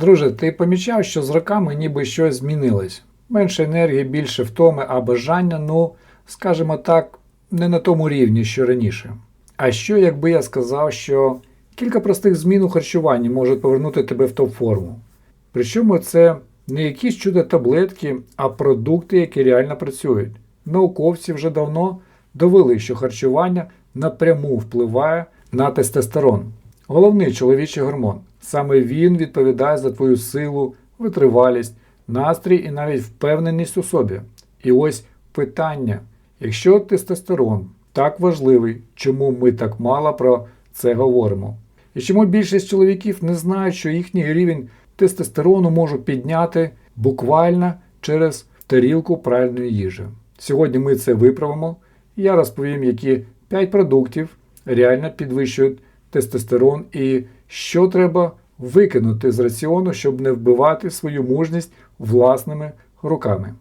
Друже, ти помічав, що з роками ніби щось змінилось. Менше енергії, більше втоми, а бажання, ну, скажімо так, не на тому рівні, що раніше. А що, якби я сказав, що кілька простих змін у харчуванні можуть повернути тебе в топ-форму? Причому це не якісь чудо таблетки, а продукти, які реально працюють. Науковці вже давно довели, що харчування напряму впливає на тестостерон, головний чоловічий гормон. Саме він відповідає за твою силу, витривалість, настрій і навіть впевненість у собі. І ось питання: якщо тестостерон так важливий, чому ми так мало про це говоримо? І чому більшість чоловіків не знають, що їхній рівень тестостерону можу підняти буквально через тарілку правильної їжі? Сьогодні ми це виправимо. Я розповім, які 5 продуктів реально підвищують тестостерон і що треба викинути з раціону, щоб не вбивати свою мужність власними руками.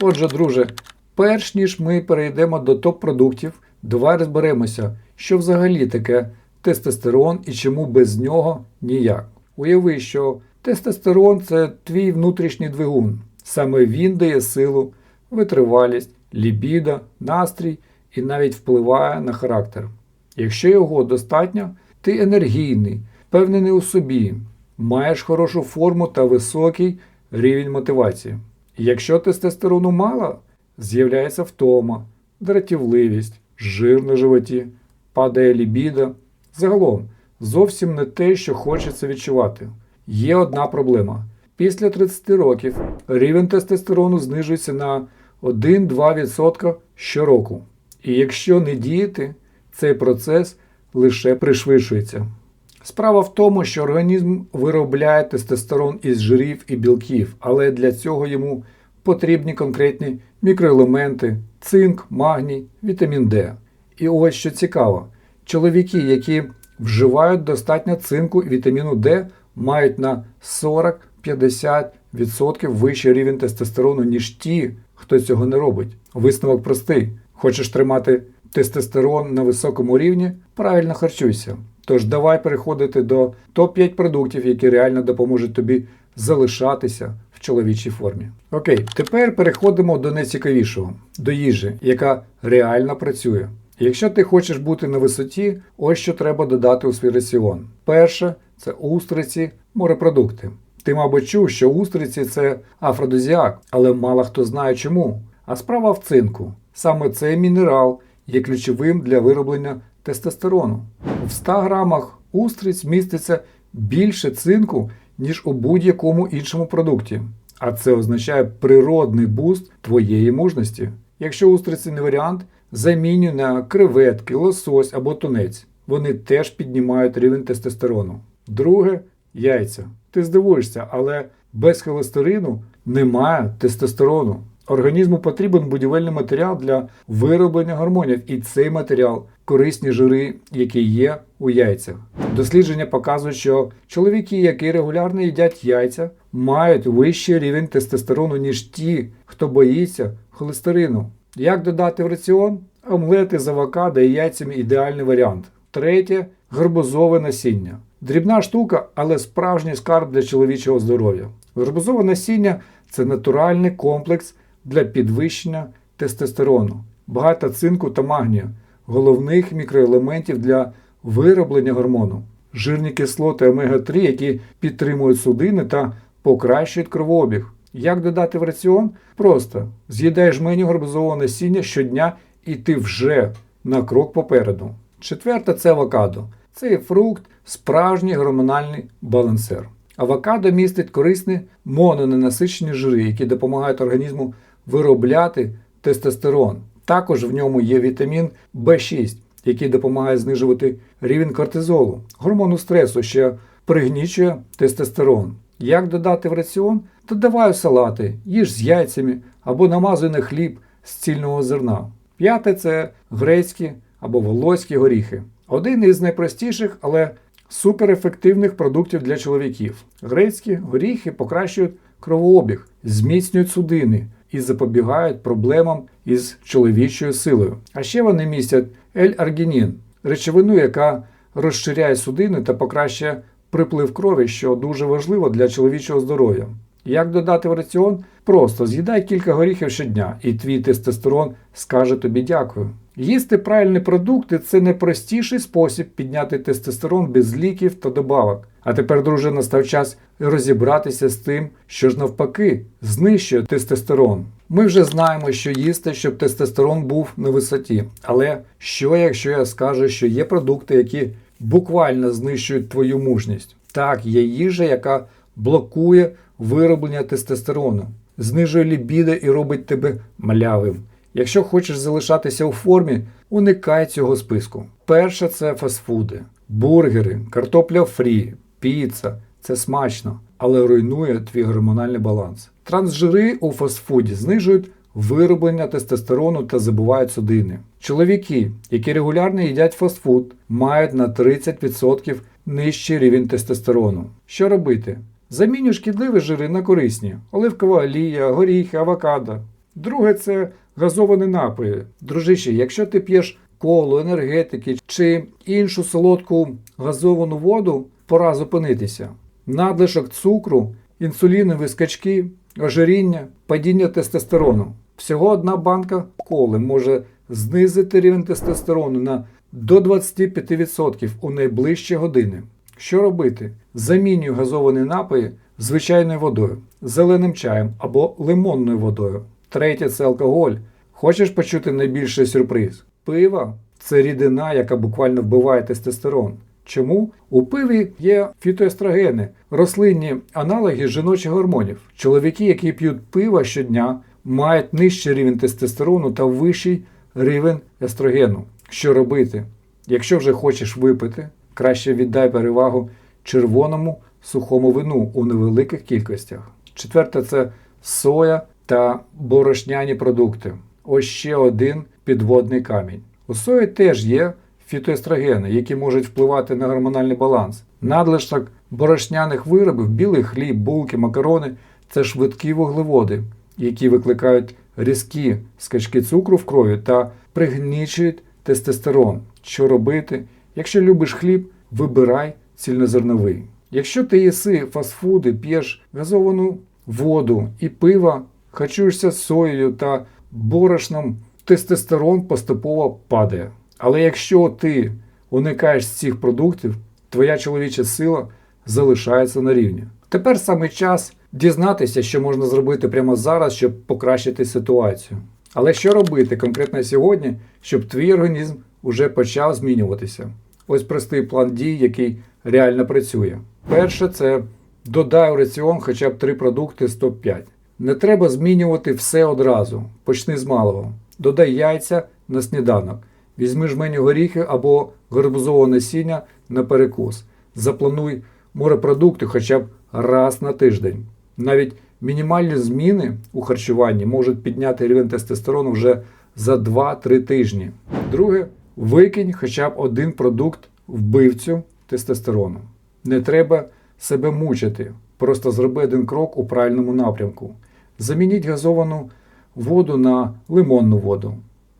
Отже, друже, перш ніж ми перейдемо до топ-продуктів, давай розберемося, що взагалі таке тестостерон і чому без нього ніяк. Уяви, що тестостерон це твій внутрішній двигун. Саме він дає силу, витривалість, лібідо, настрій і навіть впливає на характер. Якщо його достатньо, ти енергійний, впевнений у собі, маєш хорошу форму та високий рівень мотивації. Якщо тестостерону мало, з'являється втома, дратівливість, жир на животі, падає лібідо. Загалом, зовсім не те, що хочеться відчувати. Є одна проблема. Після 30 років рівень тестостерону знижується на 1-2% щороку. І якщо не діяти, цей процес лише пришвидшується. Справа в тому, що організм виробляє тестостерон із жирів і білків, але для цього йому потрібні конкретні мікроелементи, цинк, магній, вітамін Д. І ось що цікаво, чоловіки, які вживають достатньо цинку і вітаміну Д, мають на 40-50% вищий рівень тестостерону, ніж ті, хто цього не робить. Висновок простий: хочеш тримати тестостерон на високому рівні, правильно харчуйся. Тож давай переходити до топ-5 продуктів, які реально допоможуть тобі залишатися в чоловічій формі. Окей, тепер переходимо до найцікавішого, до їжі, яка реально працює. Якщо ти хочеш бути на висоті, ось що треба додати у свій раціон. Перше це устриці, морепродукти. Ти, мабуть, чув, що устриці це афродизіак, але мало хто знає чому. А справа в цинку. Саме цей мінерал є ключовим для вироблення тестостерону. В 100 грамах устриць міститься більше цинку, ніж у будь-якому іншому продукті. А це означає природний буст твоєї мужності. Якщо устриці не варіант, замінюй на креветки, лосось або тунець. Вони теж піднімають рівень тестостерону. Друге яйця. Ти здивуєшся, але без холестерину немає тестостерону. Організму потрібен будівельний матеріал для вироблення гормонів, і цей матеріал корисні жири, які є у яйцях. Дослідження показують, що чоловіки, які регулярно їдять яйця, мають вищий рівень тестостерону, ніж ті, хто боїться холестерину. Як додати в раціон? Омлети з авокадо і яйцями ідеальний варіант. Третє гарбузове насіння. Дрібна штука, але справжній скарб для чоловічого здоров'я. Гарбузове насіння це натуральний комплекс для підвищення тестостерону, багато цинку та магнію, головних мікроелементів для вироблення гормону, жирні кислоти омега-3, які підтримують судини та покращують кровообіг. Як додати в раціон? Просто з'їдаєш жменю гарбузового насіння щодня і ти вже на крок попереду. Четверте це авокадо. Цей фрукт справжній гормональний балансер. Авокадо містить корисні мононенасичені жири, які допомагають організму виробляти тестостерон. Також в ньому є вітамін В6, який допомагає знижувати рівень кортизолу, гормону стресу, що пригнічує тестостерон. Як додати в раціон? Додавай у салати, їж з яйцями або намазуй на хліб з цільного зерна. П'яте це грецькі або волоські горіхи. Один із найпростіших, але суперефективних продуктів для чоловіків. Грецькі горіхи покращують кровообіг, зміцнюють судини і запобігають проблемам із чоловічою силою. А ще вони містять L-аргінін, речовину, яка розширяє судини та покращує приплив крові, що дуже важливо для чоловічого здоров'я. Як додати в раціон? Просто з'їдай кілька горіхів щодня, і твій тестостерон скаже тобі дякую. Їсти правильні продукти це найпростіший спосіб підняти тестостерон без ліків та добавок. А тепер, друже, настав час розібратися з тим, що ж навпаки знищує тестостерон. Ми вже знаємо, що їсти, щоб тестостерон був на висоті. Але що, якщо я скажу, що є продукти, які буквально знищують твою мужність? Так, є їжа, яка блокує вироблення тестостерону, знижує лібідо і робить тебе млявим. Якщо хочеш залишатися у формі, уникай цього списку. Перше це фастфуди, бургери, картопля фрі, піца. Це смачно, але руйнує твій гормональний баланс. Трансжири у фастфуді знижують вироблення тестостерону та забувають судини. Чоловіки, які регулярно їдять фастфуд, мають на 30% нижчий рівень тестостерону. Що робити? Замінюй шкідливі жири на корисні: оливкова олія, горіхи, авокадо. Друге це газовані напої. Дружище, якщо ти п'єш колу, енергетики чи іншу солодку газовану воду, пора зупинитися. Надлишок цукру, інсулінові скачки, ожиріння, падіння тестостерону. Всього одна банка коли може знизити рівень тестостерону на до 25% у найближчі години. Що робити? Замінюй газовані напої звичайною водою, зеленим чаєм або лимонною водою. Третє це алкоголь. Хочеш почути найбільший сюрприз? Пиво це рідина, яка буквально вбиває тестостерон. Чому? У пиві є фітоестрогени, рослинні аналоги жіночих гормонів. Чоловіки, які п'ють пиво щодня, мають нижчий рівень тестостерону та вищий рівень естрогену. Що робити? Якщо вже хочеш випити, краще віддай перевагу червоному сухому вину у невеликих кількостях. Четверте це соя та борошняні продукти. Ось ще один підводний камінь. У сої теж є фітоестрогени, які можуть впливати на гормональний баланс. Надлишок борошняних виробів, білий хліб, булки, макарони це швидкі вуглеводи, які викликають різкі скачки цукру в крові та пригнічують тестостерон. Що робити? Якщо любиш хліб, вибирай цільнозерновий. Якщо ти їси фастфуди, п'єш газовану воду і пиво, харчуєшся соєю та борошном, тестостерон поступово падає. Але якщо ти уникаєш цих продуктів, твоя чоловіча сила залишається на рівні. Тепер саме час дізнатися, що можна зробити прямо зараз, щоб покращити ситуацію. Але що робити конкретно сьогодні, щоб твій організм уже почав змінюватися? Ось простий план дій, який реально працює. Перше, це додай у раціон хоча б три продукти з топ-5. Не треба змінювати все одразу. Почни з малого. Додай яйця на сніданок. Візьми жменю горіхи або гарбузового насіння на перекус. Заплануй морепродукти хоча б раз на тиждень. Навіть мінімальні зміни у харчуванні можуть підняти рівень тестостерону вже за 2-3 тижні. Друге, викинь хоча б один продукт вбивцю тестостерону. Не треба себе мучити. Просто зроби один крок у правильному напрямку. Замініть газовану воду на лимонну воду.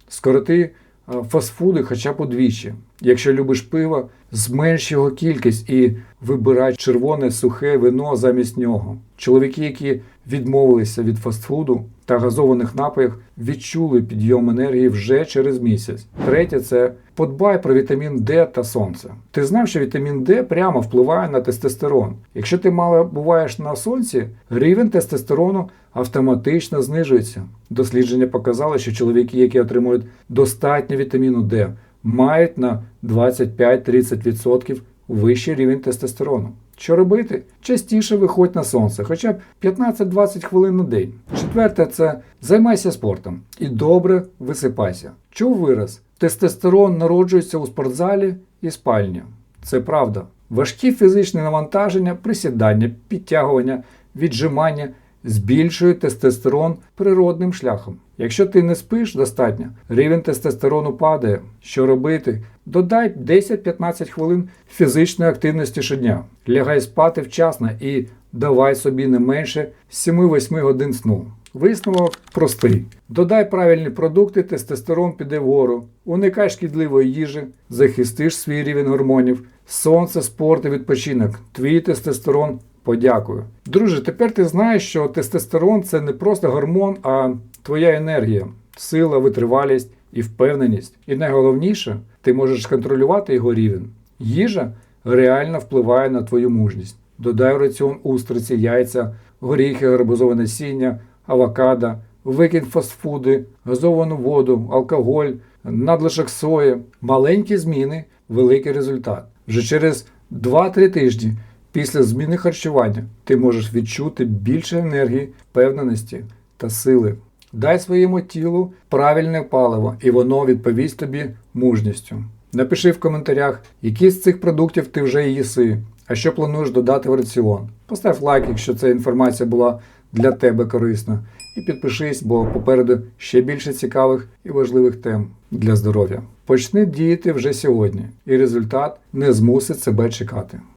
Скороти е, фастфуди хоча б удвічі. Якщо любиш пиво, зменш його кількість і вибирай червоне сухе вино замість нього. Чоловіки, які відмовилися від фастфуду та газованих напоїв, відчули підйом енергії вже через місяць. Третє це подбай про вітамін Д та сонце. Ти знав, що вітамін Д прямо впливає на тестостерон. Якщо ти мало буваєш на сонці, рівень тестостерону автоматично знижується. Дослідження показали, що чоловіки, які отримують достатньо вітаміну Д, мають на 25-30% вищий рівень тестостерону. Що робити? Частіше виходь на сонце, хоча б 15-20 хвилин на день. Четверте, це займайся спортом і добре висипайся. Чув вираз? Тестостерон народжується у спортзалі і спальні. Це правда. Важкі фізичні навантаження, присідання, підтягування, віджимання збільшують тестостерон природним шляхом. Якщо ти не спиш достатньо, рівень тестостерону падає. Що робити? Додай 10-15 хвилин фізичної активності щодня. Лягай спати вчасно і давай собі не менше 7-8 годин сну. Висновок простий. Додай правильні продукти, тестостерон піде вгору. Уникай шкідливої їжі, захистиш свій рівень гормонів, сонце, спорт і відпочинок. Твій тестостерон подякую. Друже, тепер ти знаєш, що тестостерон це не просто гормон, а твоя енергія, сила, витривалість і впевненість. І найголовніше, ти можеш контролювати його рівень. Їжа реально впливає на твою мужність. Додай в раціон устриці, яйця, горіхи, гарбузове насіння, авокадо, викинь фастфуди, газовану воду, алкоголь, надлишок сої. Маленькі зміни, великий результат. Вже через 2-3 тижні після зміни харчування ти можеш відчути більше енергії, впевненості та сили. Дай своєму тілу правильне паливо, і воно відповість тобі мужністю. Напиши в коментарях, які з цих продуктів ти вже їси, а що плануєш додати в раціон. Постав лайк, якщо ця інформація була для тебе корисна. І підпишись, бо попереду ще більше цікавих і важливих тем для здоров'я. Почни діяти вже сьогодні, і результат не змусить себе чекати.